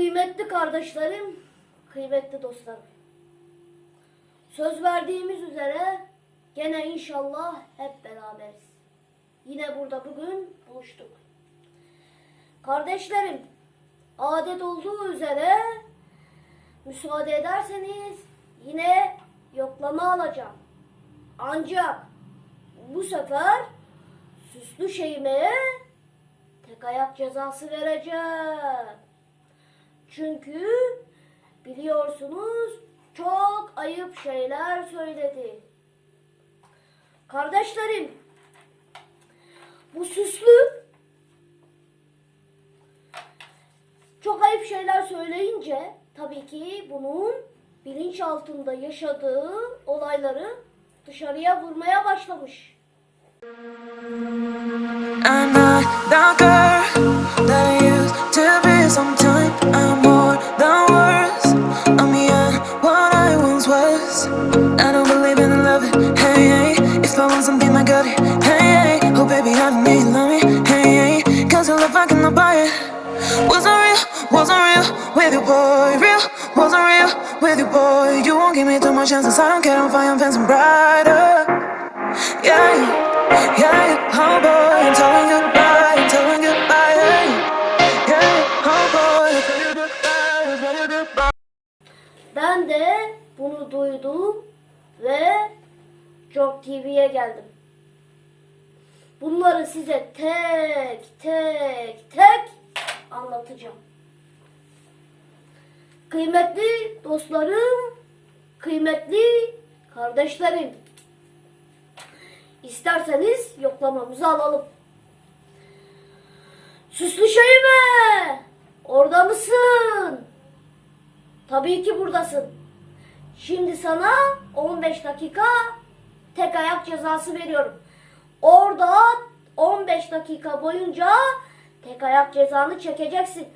Kıymetli kardeşlerim, kıymetli dostlarım. Söz verdiğimiz üzere gene inşallah hep beraberiz. Yine burada bugün buluştuk. Kardeşlerim, adet olduğu üzere müsaade ederseniz yine yoklama alacağım. Ancak bu sefer süslü şeyime tek ayak cezası vereceğim. Çünkü biliyorsunuz çok ayıp şeyler söyledi. Kardeşlerim, bu süslü çok ayıp şeyler söyleyince tabii ki bunun bilinç altında yaşadığı olayları dışarıya vurmaya başlamış. I'm not the girl that I got it. Hey, hey. Oh, baby, I need love me. Hey, hey. Cause your love, I cannot buy it. Wasn't real, wasn't real with you, boy. Real, wasn't real with you, boy. You won't give me too much chances. I don't care if I am fancy brighter. Yeah, yeah, yeah, oh boy, I'm telling you I'm I'm I'm. Ben de bunu duydum ve Job TV'ye geldim. Bunları size tek tek tek anlatacağım. Kıymetli dostlarım, kıymetli kardeşlerim. İsterseniz yoklamamızı alalım. Süslü Şeyme! Orada mısın? Tabii ki buradasın. Şimdi sana 15 dakika tek ayak cezası veriyorum. Orada 15 dakika boyunca tek ayak cezanı çekeceksin.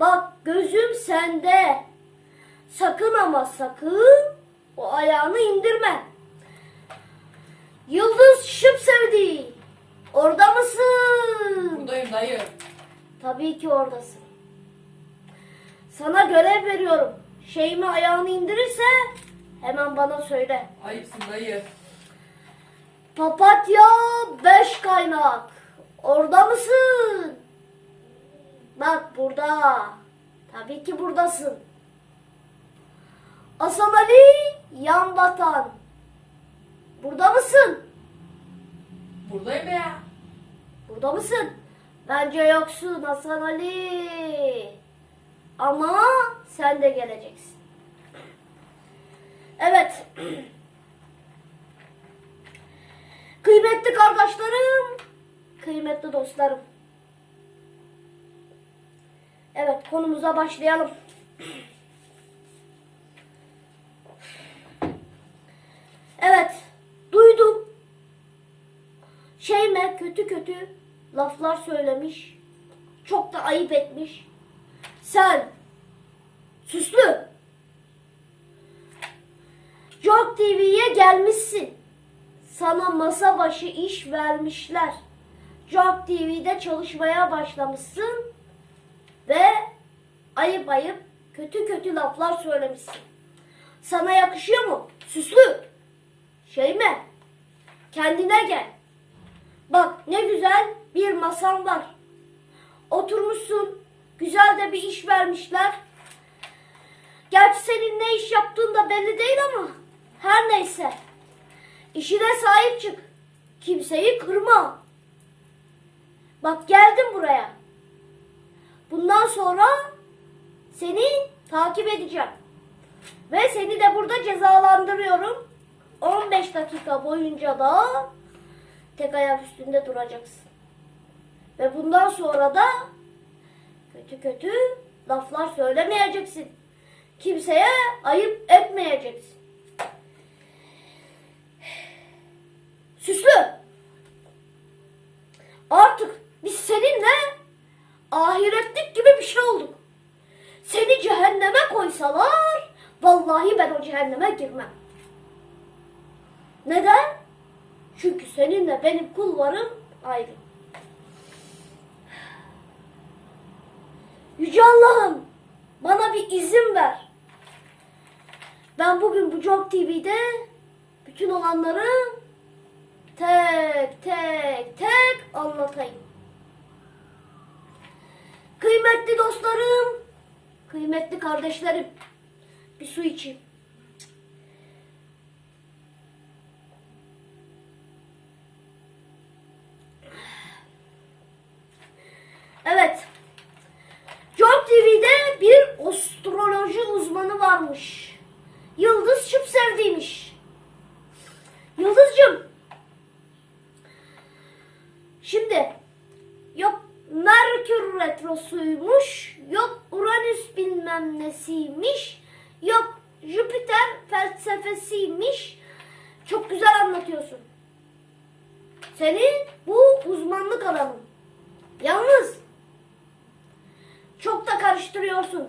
Bak gözüm sende. Sakın ama sakın o ayağını indirme. Yıldız şıp sevdi. Orada mısın? Buradayım dayı. Tabii ki oradasın. Sana görev veriyorum. Şeyimi ayağını indirirse hemen bana söyle. Ayıpsın dayı. Papatya beş kaynak. Orada mısın? Bak burada. Tabii ki buradasın. Hasan Ali yan batan. Burada mısın? Buradayım be ya. Burada mısın? Bence yoksun Hasan Ali. Ama sen de geleceksin. Evet. Kıymetli kardeşlerim, kıymetli dostlarım. Evet, konumuza başlayalım. Evet, duydum. Şeyme kötü kötü laflar söylemiş. Çok da ayıp etmiş. Sen süslü Joke TV'ye gelmişsin. Sana masa başı iş vermişler. Joke TV'de çalışmaya başlamışsın ve ayıp ayıp kötü kötü laflar söylemişsin. Sana yakışıyor mu? Süslü. Şey mi? Kendine gel. Bak ne güzel bir masan var. Oturmuşsun. Güzel de bir iş vermişler. Gerçi senin ne iş yaptığın da belli değil ama her neyse. İşine sahip çık. Kimseyi kırma. Bak geldim buraya. Bundan sonra seni takip edeceğim. Ve seni de burada cezalandırıyorum. 15 dakika boyunca da tek ayak üstünde duracaksın. Ve bundan sonra da kötü kötü laflar söylemeyeceksin. Kimseye ayıp etmeyeceksin. Süslü. Artık biz seninle ahiretlik gibi bir şey olduk. Seni cehenneme koysalar vallahi ben o cehenneme girmem. Neden? Çünkü seninle benim kullarım ayrı. Yüce Allah'ım Bana bir izin ver. Ben bugün bu Job TV'de bütün olanları tek tek tek anlatayım. Kıymetli dostlarım, kıymetli kardeşlerim, bir su içeyim. Evet. Job TV'de bir astroloji uzmanı varmış. Yıldız Şıpsevdi'ymiş. Yıldızcığım. Şimdi yok Merkür retrosuymuş, yok Uranüs bilmem nesiymiş, yok Jüpiter felsefesiymiş. Çok güzel anlatıyorsun. Senin bu uzmanlık alanın. Yalnız çok da karıştırıyorsun.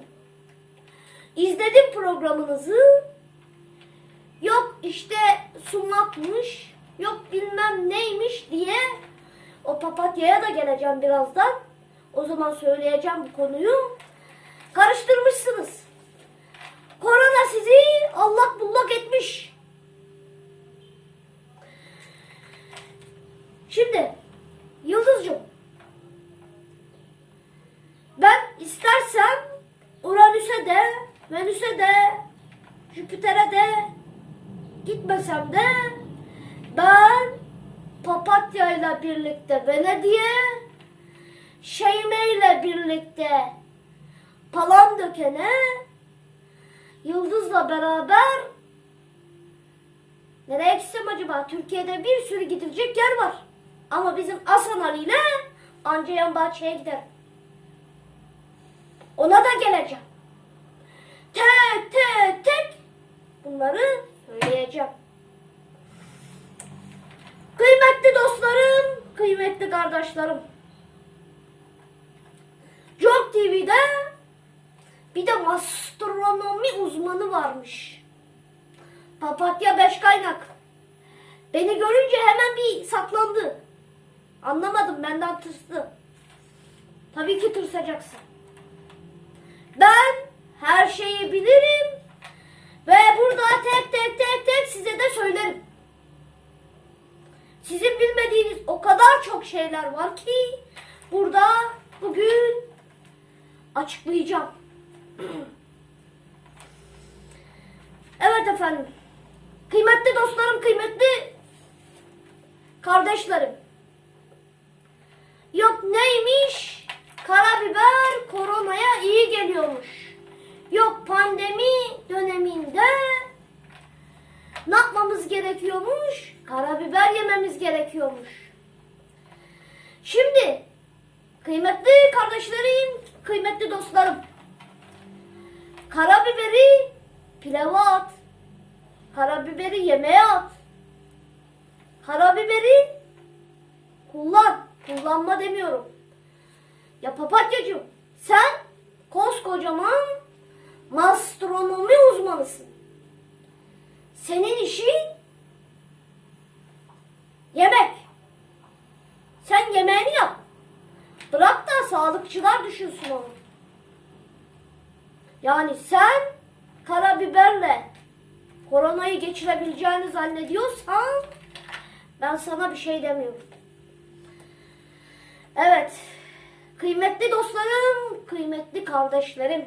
İzledim programınızı. Yok işte sunmakmış, yok bilmem neymiş diye o papatyaya da geleceğim birazdan. O zaman söyleyeceğim bu konuyu. Karıştırmışsınız. Korona sizi allak bullak etmiş. Şimdi Yıldızcığım ben istersem Uranüs'e de, Venüs'e de, Jüpiter'e de gitmesem de ben Papatya ile birlikte Venedik'e, Şeyme ile birlikte Palandöken'e, Yıldız'la beraber nereye gitsem acaba? Türkiye'de bir sürü gidilecek yer var. Ama bizim Hasan Ali ile Ancayan Bahçe'ye giderim. Ona da geleceğim. Tek tek tek bunları söyleyeceğim. Kıymetli dostlarım, kıymetli kardeşlerim. Job TV'de bir de astronomi uzmanı varmış. Papatya beş kaynak. Beni görünce hemen bir saklandı. Anlamadım benden tırstı. Tabii ki tırsacaksın. Ben her şeyi bilirim ve burada tek tek tek tek size de söylerim. Sizin bilmediğiniz o kadar çok şeyler var ki burada bugün açıklayacağım. Evet efendim. Kıymetli dostlarım, kıymetli kardeşlerim. Yok neymiş? Karabiber koronaya iyi geliyormuş. Yok pandemi döneminde ne yapmamız gerekiyormuş? Karabiber yememiz gerekiyormuş. Şimdi kıymetli kardeşlerim, kıymetli dostlarım. Karabiberi pilava at. Karabiberi yemeğe at. Karabiberi kullan. Kullanma demiyorum. Ya papatyacığım sen koskocaman astronomi uzmanısın. Senin işin yemek. Sen yemeğini yap. Bırak da sağlıkçılar düşünsün onu. Yani sen karabiberle koronayı geçirebileceğini zannediyorsan ben sana bir şey demiyorum. Evet. Kıymetli dostlarım, kıymetli kardeşlerim.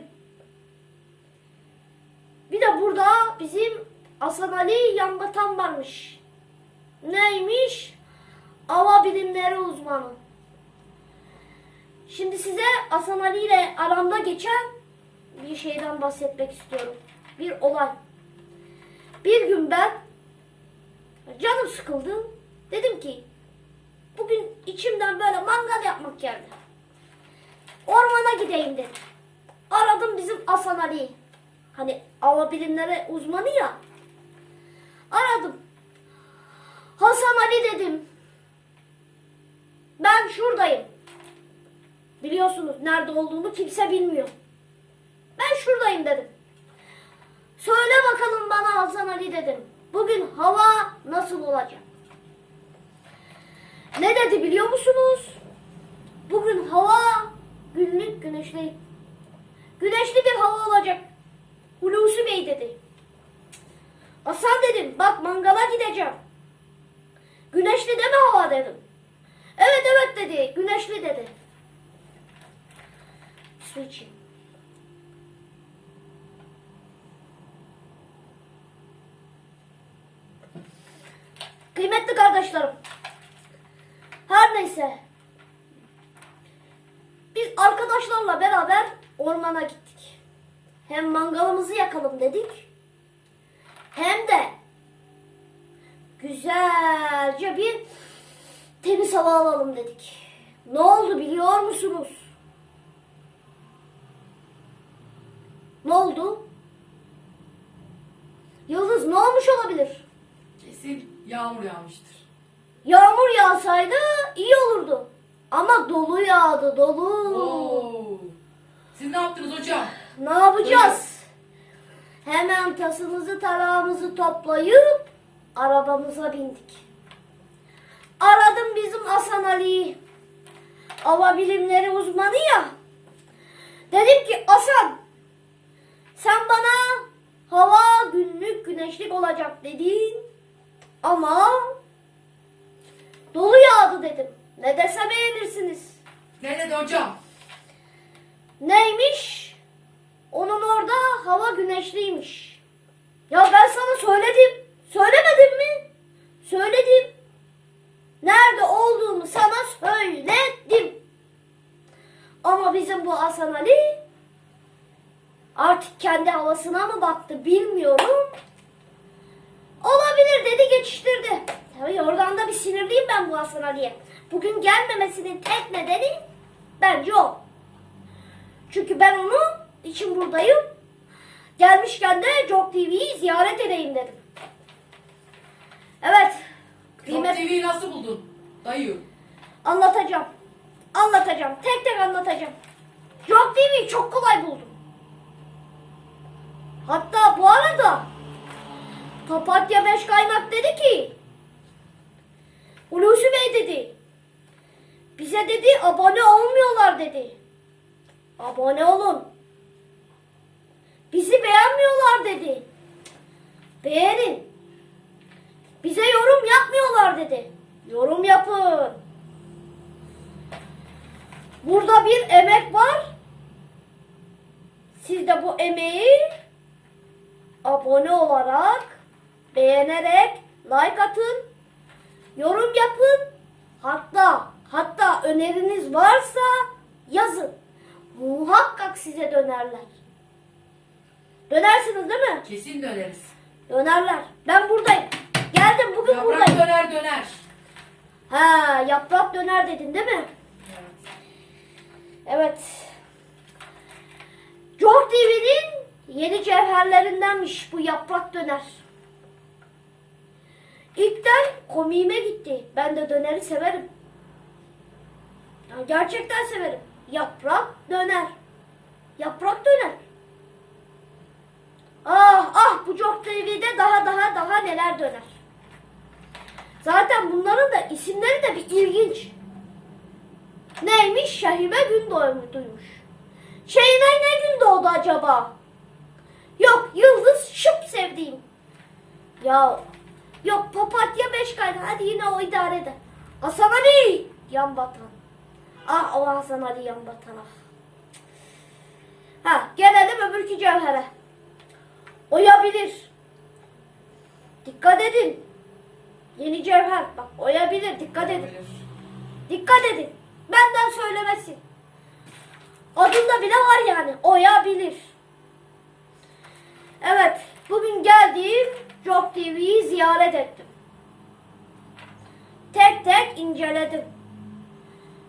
Bir de burada bizim Hasan Ali Yanbatan varmış. Neymiş? Hava bilimleri uzmanı. Şimdi size Hasan Ali ile aramda geçen bir şeyden bahsetmek istiyorum. Bir olay. Bir gün ben canım sıkıldı. Dedim ki bugün içimden böyle mangal yapmak geldi. Ormana gideyim dedim. Aradım bizim Hasan Ali'yi. Hani hava bilimleri uzmanı ya. Aradım. Hasan Ali dedim. Ben şuradayım. Biliyorsunuz nerede olduğumu kimse bilmiyor. Ben şuradayım dedim. Söyle bakalım bana Hasan Ali dedim. Bugün hava nasıl olacak? Ne dedi biliyor musunuz? Bugün hava günlük güneşli. Güneşli bir hava olacak. Hulusi Bey dedi. Hasan dedim bak mangala gideceğim. Güneşli değil mi hava dedim. Evet evet dedi. Güneşli dedi. Su içeyim. Kıymetli kardeşlerim. Her neyse. Biz arkadaşlarla beraber ormana gittik. Hem mangalımızı yakalım dedik. Hem de güzelce bir temiz hava alalım dedik. Ne oldu biliyor musunuz? Ne oldu? Yıldız ne olmuş olabilir? Kesin yağmur yağmıştır. Yağmur yağsaydı iyi olurdu. Ama dolu yağdı dolu. Oo. Siz ne yaptınız hocam? Ne yapacağız? Hemen tasımızı tarağımızı toplayıp arabamıza bindik. Aradım bizim Hasan Ali'yi. Hava bilimleri uzmanı ya. Dedim ki Hasan sen bana hava günlük güneşlik olacak dedin. Ama dolu yağdı dedim. Ne dese beğenirsiniz. Ne dedi hocam? Neymiş? Onun orada hava güneşliymiş. Ya ben sana söyledim. Söylemedim mi? Söyledim. Nerede olduğumu sana söyledim. Ama bizim bu Hasan Ali artık kendi havasına mı baktı bilmiyorum. Olabilir dedi geçiştirdi. Tabii oradan da bir sinirliyim ben bu Hasan Ali'ye. Bugün gelmemesinin tek nedeni bence o. Çünkü ben onun için buradayım. Gelmişken de Job TV'yi ziyaret edeyim dedim. Evet. Kıymet TV'yi nasıl buldun? Dayı. anlatacağım. Anlatacağım. Tek tek anlatacağım. Job TV'yi çok kolay buldum. Hatta bu arada Papatya Beş Kaynak dedi ki Hulusi Bey dedi bize dedi abone olmuyorlar dedi. Abone olun. Bizi beğenmiyorlar dedi. Beğenin. Bize yorum yapmıyorlar dedi. Yorum yapın. Burada bir emek var. Siz de bu emeği abone olarak, beğenerek, like atın, yorum yapın. Hatta hatta öneriniz varsa yazın. Muhakkak size dönerler. Dönersiniz değil mi? Kesin döneriz. Dönerler. Ben buradayım. Geldim bugün Yaprak buradayım. döner döner. Ha, yaprak döner dedin değil mi? Evet. Evet. Joe TV'nin yeni cevherlerindenmiş bu yaprak döner. İlkten komiğime gitti. Ben de döneri severim. Ya gerçekten severim. Yaprak döner. Yaprak döner. Ah ah bu Joe TV'de daha daha daha neler döner. Zaten bunların da isimleri de bir ilginç. Neymiş? Şahibe Gündoğdu'ymuş. Şeyine ne gün doğdu acaba? Yok Yıldız şıp sevdiğim. Ya yok papatya beş kaydı. Hadi yine o idare eder. Hasan Ali yan batan. Ah o Hasan Ali yan batan ah. Ha gelelim öbürkü cevhere. Oyabilir. Dikkat edin. Yeni cevher. Bak oyabilir. Dikkat edin. Dikkat edin. Benden söylemesi. Adında bile var yani. Oya bilir. Evet. Bugün geldiğim Job TV'yi ziyaret ettim. Tek tek inceledim.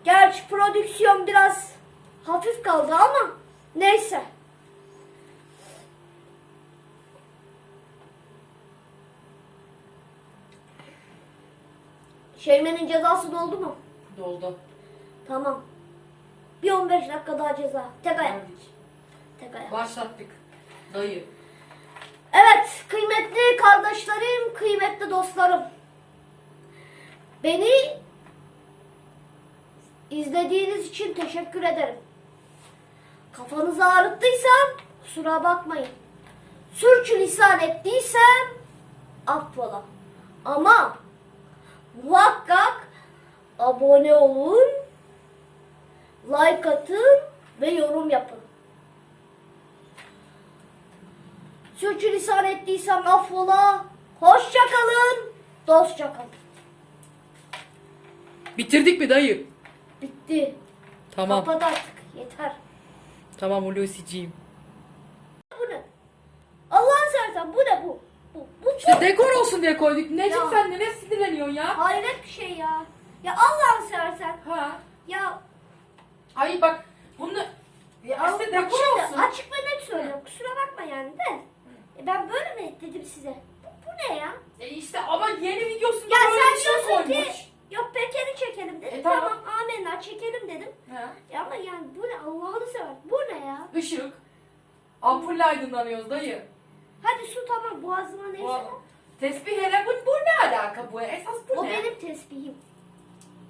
Gerçi prodüksiyon biraz hafif kaldı ama neyse. Şeymenin cezası doldu mu? Doldu. Tamam. Bir 15 dakika daha ceza. Tek ayak. Tek ayak. Başlattık. Dayı. Evet kıymetli kardeşlerim, kıymetli dostlarım. Beni izlediğiniz için teşekkür ederim. Kafanızı ağrıttıysam kusura bakmayın. Sürçülisan ettiysem affola. Ama muhakkak abone olun, like atın ve yorum yapın. Sürçülisan ettiysem affola. Hoşça kalın, dostça kalın. Bitirdik mi dayı? Bitti. Tamam. Kapat artık. Yeter. Tamam Hulusi'ciğim. Bu ne? Allah'ın seversen bu ne bu? Bu, bu İşte çok dekor olsun diye koyduk. Necip Ya. sen de ne sinirleniyorsun ya? hayret bir şey ya. Ya Allah'ın seversen. Ha. Ya Ay bak bunu ya al- işte bak dekor şimdi olsun. açık ve net söylüyorum. Kusura bakma yani de. E ben böyle mi dedim size? Bu, bu ne ya? E işte ama yeni videosunda Ya böyle sen bir şey diyorsun koymuş. ki yok pekeni çekelim dedim. E, tamam. tamam. amenna çekelim dedim. Ha. Ya ama yani bu ne Allah'ını sever. Bu ne ya? Işık. Ampulle aydınlanıyoruz dayı. Hadi su tamam boğazıma neyse. Bu, tesbih hele bu, bu ne alaka bu? Esas bu O ne? benim tesbihim.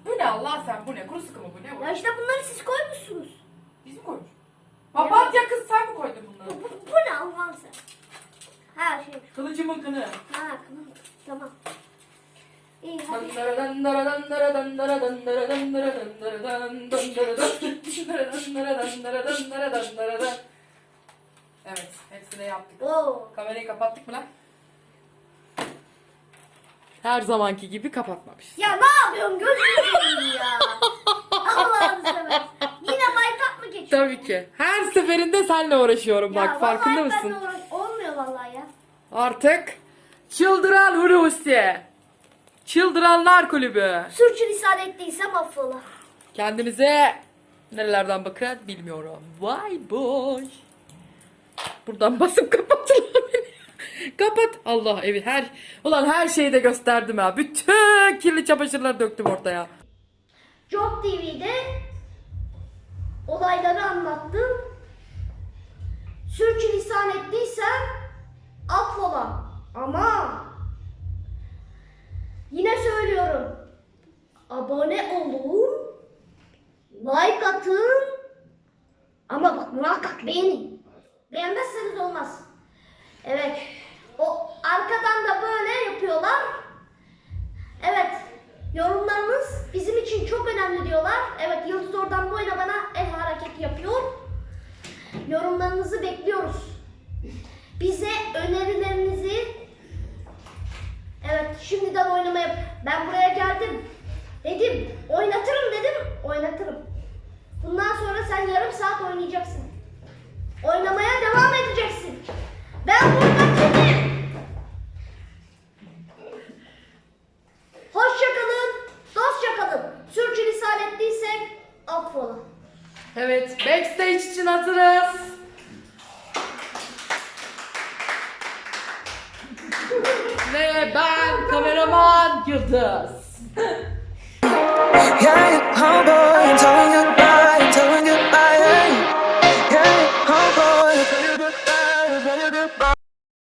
Bu ne Allah sen bu ne? Kuru sıkı mı bu ne bu? Ya işte bunları siz koymuşsunuz. Biz mi koymuş? Papatya kız sen mi koydun Bu, bunları? bu, bu ne Allah'ın sen? Ha şey. Kılıcımın kını. Ha. Tamam. İyi hadi. Evet, hepsini yaptık. Oo. Kamerayı kapattık mı lan? Her zamanki gibi kapatmamışız. Ya ne yapıyorsun gözünü seveyim ya. Allah'ını seversen. Yine maytap mı geçiyor? Tabii ki. Her seferinde seninle uğraşıyorum bak farkında vallahi mısın? benimle uğraş- Olmuyor vallahi ya. Artık Çıldıran Hulusi. Çıldıranlar Kulübü. Sürçülisan ettiysem affola. Kendinize nerelerden bakın bilmiyorum. Vay boy. Buradan basıp kapatırlar beni. Kapat. Allah evi her ulan her şeyi de gösterdim ha. Bütün kirli çamaşırları döktüm ortaya. Job TV'de olayları anlattım. Sürçülisan ettiysem affola. Ama yine söylüyorum. Abone olun. Like atın. Ama bak muhakkak beğenin. Beğenmezseniz olmaz. Evet. O arkadan da böyle yapıyorlar. Evet. Yorumlarınız bizim için çok önemli diyorlar. Evet Yıldız oradan boyuna bana el hareketi yapıyor. Yorumlarınızı bekliyoruz. Bize önerilerinizi Evet şimdiden oynamaya ben buraya geldim. Dedim oynatırım dedim oynatırım. Bundan sonra sen yarım saat oynayacaksın. Oynamaya devam edeceksin. Ben burada kedim.